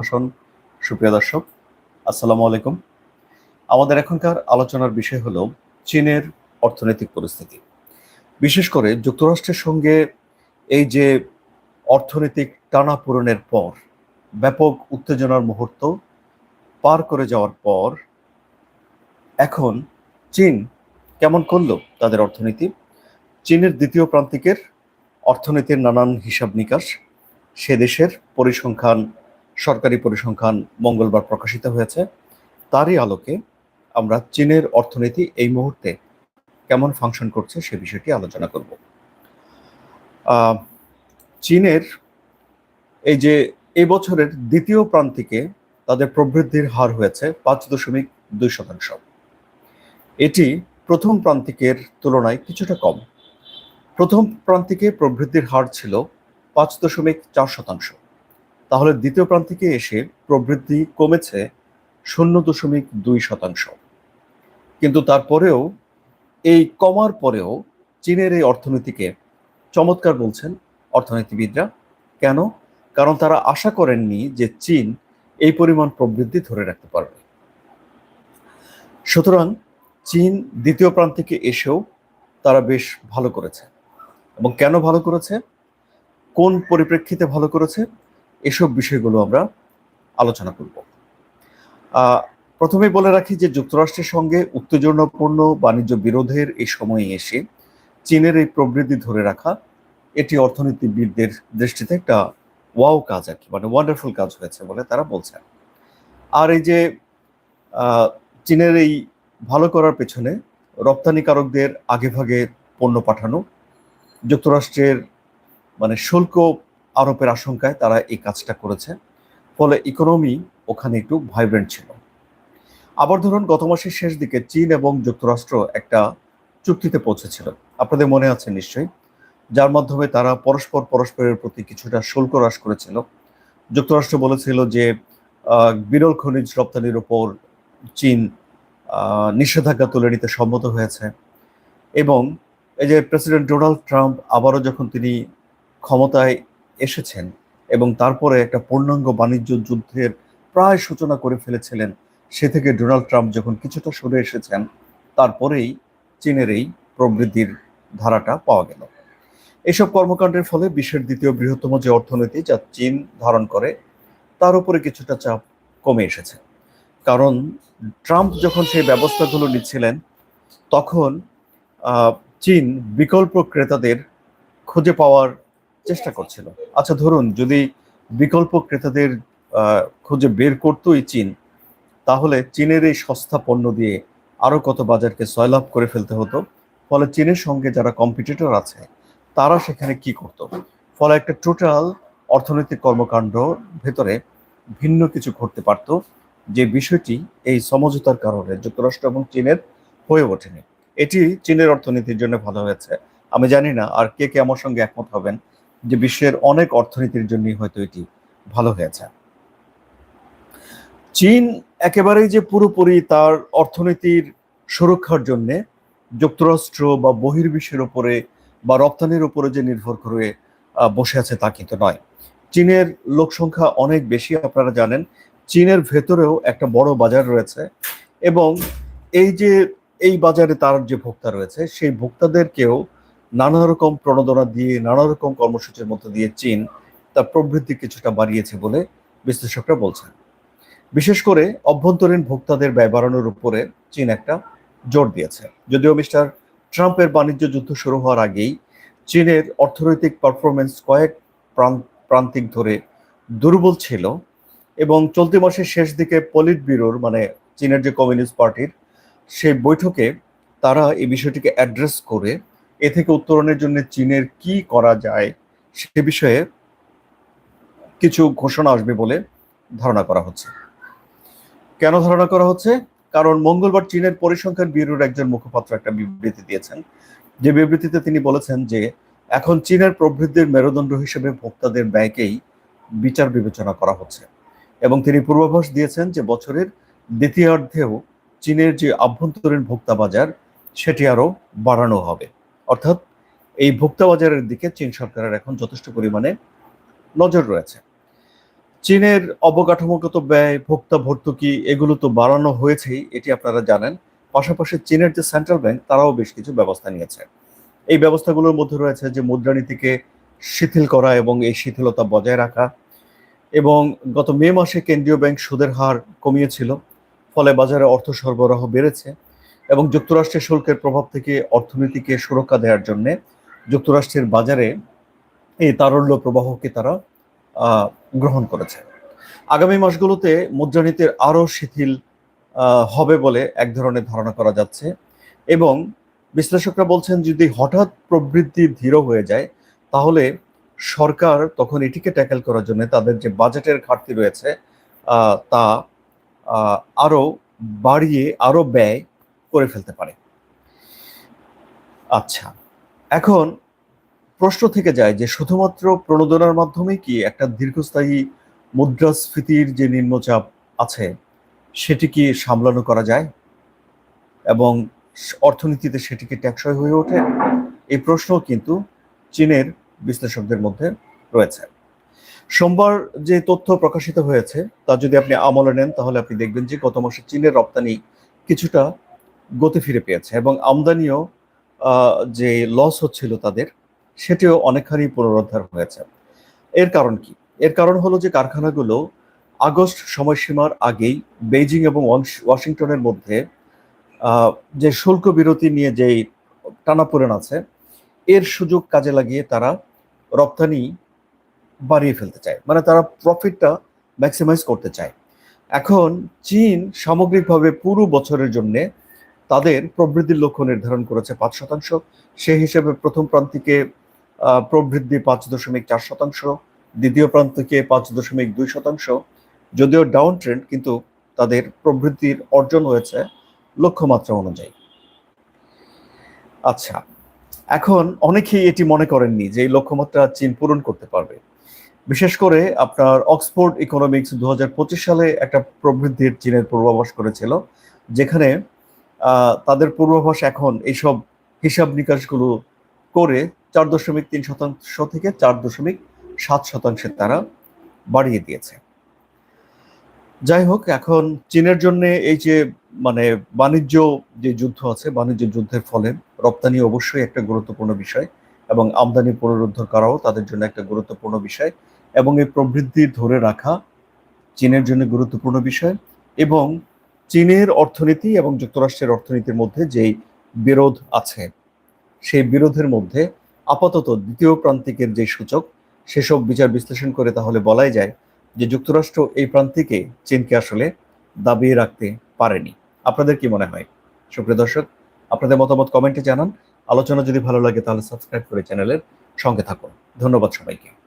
ভাষণ সুপ্রিয় দর্শক, আসসালামু আলাইকুম। আমাদের এখনকার আলোচনার বিষয় হলো চীনের অর্থনৈতিক পরিস্থিতি। বিশেষ করে যুক্তরাষ্ট্রের সঙ্গে এই যে অর্থনৈতিক টানাপোড়েনের পর, ব্যাপক উত্তেজনার মুহূর্ত পার করে যাওয়ার পর, এখন চীন কেমন করল তাদের অর্থনীতি? চীনের দ্বিতীয় প্রান্তিকের অর্থনীতির নানান হিসাব নিকাশ, সে দেশের পরিসংখ্যান সরকারি পরিসংখ্যান মঙ্গলবার প্রকাশিত হয়েছে। তারই আলোকে আমরা চীনের অর্থনীতি এই মুহূর্তে কেমন ফাংশন করছে সে বিষয়টি আলোচনা করব। চীনের এই যে এই বছরের দ্বিতীয় প্রান্তিকে তাদের প্রবৃদ্ধির হার হয়েছে পাঁচ দশমিক দুই শতাংশ। এটি প্রথম প্রান্তিকের তুলনায় কিছুটা কম। প্রথম প্রান্তিকে প্রবৃদ্ধির হার ছিল পাঁচ দশমিক চার শতাংশ। তাহলে দ্বিতীয় প্রান্তিকে এসে প্রবৃদ্ধি কমেছে শূন্য দশমিক দুই শতাংশ। কিন্তু তারপরেও, এই কমার পরেও চীনের এই অর্থনীতিকে চমৎকার বলছেন অর্থনীতিবিদরা। কেন? কারণ তারা আশা করেননি যে চীন এই পরিমাণ প্রবৃদ্ধি ধরে রাখতে পারবে। সুতরাং চীন দ্বিতীয় প্রান্তিকে এসেও তারা বেশ ভালো করেছে। এবং কেন ভালো করেছে? কোন পরিপ্রেক্ষিতে ভালো করেছে? এসব বিষয়গুলো আমরা আলোচনা করব। আহ, প্রথমেই বলে রাখি যে যুক্তরাষ্ট্রের সঙ্গে উত্তেজনাপূর্ণ বাণিজ্য বিরোধের এই সময়ে এসে চীনের এই প্রবৃদ্ধি ধরে রাখা এটি অর্থনীতিবিদদের দৃষ্টিতে একটা ওয়াও কাজ আর কি মানে ওয়ান্ডারফুল কাজ হয়েছে বলে তারা বলছেন। আর এই যে চীনের এই ভালো করার পেছনে রপ্তানিকারকদের আগেভাগে পণ্য পাঠানো যুক্তরাষ্ট্রের মানে শুল্ক আরোপের আশঙ্কায় তারা এই কাজটা করেছে। ফলে ইকোনমি ওখানে একটু ভাইব্রেন্ট ছিল। আবার ধরুন, গত মাসের শেষ দিকে চীন এবং যুক্তরাষ্ট্র একটা চুক্তিতে পৌঁছেছিল। আপনাদের মনে আছে নিশ্চয়ই। যার মাধ্যমে তারা পরস্পর পরস্পরের প্রতি কিছুটা শুল্ক হ্রাস করেছিল। যুক্তরাষ্ট্র বলেছিল যে বিরল খনিজ রপ্তানির উপর চীন নিষেধাজ্ঞা তুলে নিতে সম্মত হয়েছে। এবং এই যে প্রেসিডেন্ট ডোনাল্ড ট্রাম্প আবারও যখন তিনি ক্ষমতায় এসেছেন এবং তারপরে একটা পূর্ণাঙ্গ বাণিজ্য যুদ্ধের প্রায় সূচনা করে ফেলেছিলেন। সে থেকে ডোনাল্ড ট্রাম্প যখন কিছুটা সরে এসেছেন, তারপরেই চীনের এই প্রবৃদ্ধির ধারাটা পাওয়া গেল। এসব কর্মকাণ্ডের ফলে বিশ্বের দ্বিতীয় বৃহত্তম যে অর্থনীতি যা চীন ধারণ করে, তার উপরে কিছুটা চাপ কমে এসেছে। কারণ ট্রাম্প যখন সেই ব্যবস্থাগুলো নিচ্ছিলেন, তখন চীন বিকল্প ক্রেতাদের খুঁজে পাওয়ার চেষ্টা করছিল। আচ্ছা ধরুন যদি বিকল্প ক্রেতাদের খুঁজে বের করতোই চীন, তাহলে চীনের এই সস্তা পণ্য দিয়ে আরও কত বাজারকে সয়লাভ করে ফেলতে হতো? ফলে চীনের সঙ্গে যারা কম্পিটিটর আছে, তারা সেখানে কি করত? ফলে একটা টোটাল অর্থনৈতিক কর্মকাণ্ড ভেতরে ভিন্ন কিছু ঘটতে পারত, যে বিষয়টি এই সমঝোতার কারণে যুক্তরাষ্ট্র এবং চীনের হয়ে ওঠেনি। এটি চীনের অর্থনীতির জন্য ভালো হয়েছে। আমি জানি না আর কে কে আমার সঙ্গে একমত হবেন। যে বিশ্বের অনেক অর্থনীতির জন্যই হয়তো এটি ভালো হয়েছে। চীন একেবারেই যে পুরোপুরি তার অর্থনীতির সুরক্ষার জন্যে যুক্তরাষ্ট্র বা বহির্বিশ্বের উপরে বা রপ্তানির উপরে যে নির্ভর করে বসে আছে তা কিন্তু নয়। চীনের লোক সংখ্যা অনেক বেশি, আপনারা জানেন। চীনের ভেতরেও একটা বড় বাজার রয়েছে এবং এই যে, এই বাজারে তার যে ভোক্তা রয়েছে, সেই ভোক্তাদেরকেও নানা রকম প্রণোদনা দিয়ে নানা রকম কর্মসূচির মধ্য দিয়ে চীন তার প্রবৃদ্ধি কিছুটা বাড়িয়েছে বলে বিশ্লেষকরা বলছেন। বিশেষ করে অভ্যন্তরীণ ভোক্তাদের ব্যয় বাড়ানোর উপরে চীন একটা জোর দিয়েছে। যদিও মিস্টার ট্রাম্পের বাণিজ্য যুদ্ধ শুরু হওয়ার আগেই চীনের অর্থনৈতিক পারফরমেন্স কয়েক প্রান্তিক ধরে দুর্বল ছিল এবং চলতি মাসের শেষ দিকে পলিট ব্যুরোর মানে চীনের যে কমিউনিস্ট পার্টির সেই বৈঠকে তারা এই বিষয়টিকে অ্যাড্রেস করে এ থেকে উত্তরণের জন্য চীনের কি করা যায় সে বিষয়ে কিছু ঘোষণা আসবে বলে ধারণা করা হচ্ছে। কেন ধারণা করা হচ্ছে? কারণ মঙ্গলবার চীনের পরিসংখ্যান ব্যুরোর একজন মুখপাত্র একটা বিবৃতি দিয়েছেন। যে বিবৃতিতে তিনি বলেছেন যে, এখন চীনের প্রবৃদ্ধির মেরুদণ্ড হিসেবে ভোক্তাদের ব্যয়কেই বিচার বিবেচনা করা হচ্ছে। এবং তিনি পূর্বাভাস দিয়েছেন যে বছরের দ্বিতীয়ার্ধেও চীনের যে আভ্যন্তরীণ ভোক্তা বাজার, সেটি আরও বাড়ানো হবে। অর্থাৎ এই ভোক্তা বাজারের দিকে চীন সরকারের এখন যথেষ্ট পরিমাণে নজর রয়েছে। চীনের অবকাঠামোগত ব্যয়, ভোক্তা ভর্তুকি এগুলো তো বাড়ানো হয়েছেই, এটি আপনারা জানেন। পাশাপাশি চীনের যে সেন্ট্রাল ব্যাংক, তারাও বেশ কিছু ব্যবস্থা নিয়েছে। এই ব্যবস্থাগুলোর মধ্যে রয়েছে যে মুদ্রানীতিকে শিথিল করা এবং এই শিথিলতা বজায় রাখা এবং গত মে মাসে কেন্দ্রীয় ব্যাংক সুদের হার কমিয়েছিল, ফলে বাজারে অর্থ সরবরাহ বেড়েছে। এবং যুক্তরাষ্ট্রের শুল্কের প্রভাব থেকে অর্থনীতিকে সুরক্ষা দেওয়ার জন্য যুক্তরাষ্ট্রের বাজারে এই তারল্য প্রবাহকে তারা গ্রহণ করেছে। আগামী মাসগুলোতে মুদ্রানীতির আরও শিথিল হবে বলে এক ধরনের ধারণা করা যাচ্ছে এবং বিশ্লেষকরা বলছেন যদি হঠাৎ প্রবৃদ্ধি ধীর হয়ে যায়, তাহলে সরকার তখন এটিকে ট্যাকেল করার জন্য তাদের যে বাজেটের ঘাটতি রয়েছে তা আরও বাড়িয়ে, আরও ব্যয় করে ফেলতে পারে। আচ্ছা এখন প্রশ্ন থেকে যায় যে শুধুমাত্র প্রণোদনার মাধ্যমে কি একটা দীর্ঘস্থায়ী মুদ্রাস্ফীতির যে নিম্নচাপ আছে, সেটি কি সামলানো করা যায়? এবং অর্থনীতিতে সেটি কি টেকসই হয়ে ওঠে? এই প্রশ্ন কিন্তু চীনের বিশ্লেষকদের মধ্যে রয়েছে। সোমবার যে তথ্য প্রকাশিত হয়েছে, তা যদি আপনি আমলে নেন, তাহলে আপনি দেখবেন যে গত মাসে চীনের রপ্তানি কিছুটা গতি ফিরে পেয়েছে এবং আমদানিও যে লস হচ্ছিল তাদের, সেটিও অনেকখানি পুনরুদ্ধার হয়েছে। এর কারণ কি? এর কারণ হলো যে কারখানাগুলো আগস্ট সময়সীমার আগেই বেইজিং এবং ওয়াশ- ওয়াশিংটনের মধ্যে যে শুল্ক বিরতি নিয়ে যেই টানাপোড়েন আছে, এর সুযোগ কাজে লাগিয়ে তারা রপ্তানি বাড়িয়ে ফেলতে চায়। মানে তারা প্রফিটটা ম্যাক্সিমাইজ করতে চায়। এখন চীন সামগ্রিকভাবে পুরো বছরের জন্য তাদের প্রবৃদ্ধির লক্ষ্য নির্ধারণ করেছে পাঁচ শতাংশ। সেই হিসেবে প্রথম প্রান্তিকে প্রবৃদ্ধি পাঁচ দশমিক চার শতাংশ, দ্বিতীয় প্রান্তিকে পাঁচ দশমিক দুই শতাংশ। যদিও ডাউন ট্রেন্ড কিন্তু তাদের প্রবৃদ্ধির অর্জন হয়েছে লক্ষ্যমাত্রা অনুযায়ী। আচ্ছা এখন অনেকেই এটি মনে করেননি যে এই লক্ষ্যমাত্রা চীন পূরণ করতে পারবে। বিশেষ করে আপনার অক্সফোর্ড ইকোনমিক্স দু হাজার পঁচিশ সালে একটা প্রবৃদ্ধির চীনের পূর্বাভাস করেছিল, যেখানে তাদের পূর্বাভাস এখন এইসব হিসাব নিকাশগুলো করে চার দশমিক তিন শতাংশ থেকে চার দশমিক সাত শতাংশে তারা বাড়িয়ে দিয়েছে। যাই হোক, এখন চীনের জন্য এই যে মানে বাণিজ্য যে যুদ্ধ আছে, বাণিজ্য যুদ্ধের ফলে রপ্তানি অবশ্যই একটা গুরুত্বপূর্ণ বিষয় এবং আমদানি পুনরুদ্ধার করাও তাদের জন্য একটা গুরুত্বপূর্ণ বিষয় এবং এই প্রবৃদ্ধি ধরে রাখা চীনের জন্য গুরুত্বপূর্ণ বিষয় এবং চীনের অর্থনীতি এবং যুক্তরাষ্ট্রের অর্থনীতির মধ্যে যেই বিরোধ আছে, সেই বিরোধের মধ্যে আপাতত দ্বিতীয় প্রান্তিকের যে সূচক, সেসব বিচার বিশ্লেষণ করে তাহলে বলাই যায় যে যুক্তরাষ্ট্র এই প্রান্তিকে চীনকে আসলে দাবিয়ে রাখতে পারেনি। আপনাদের কি মনে হয়? সুপ্রিয় দর্শক, আপনাদের মতামত কমেন্টে জানান। আলোচনা যদি ভালো লাগে তাহলে সাবস্ক্রাইব করে চ্যানেলের সঙ্গে থাকুন। ধন্যবাদ সবাইকে।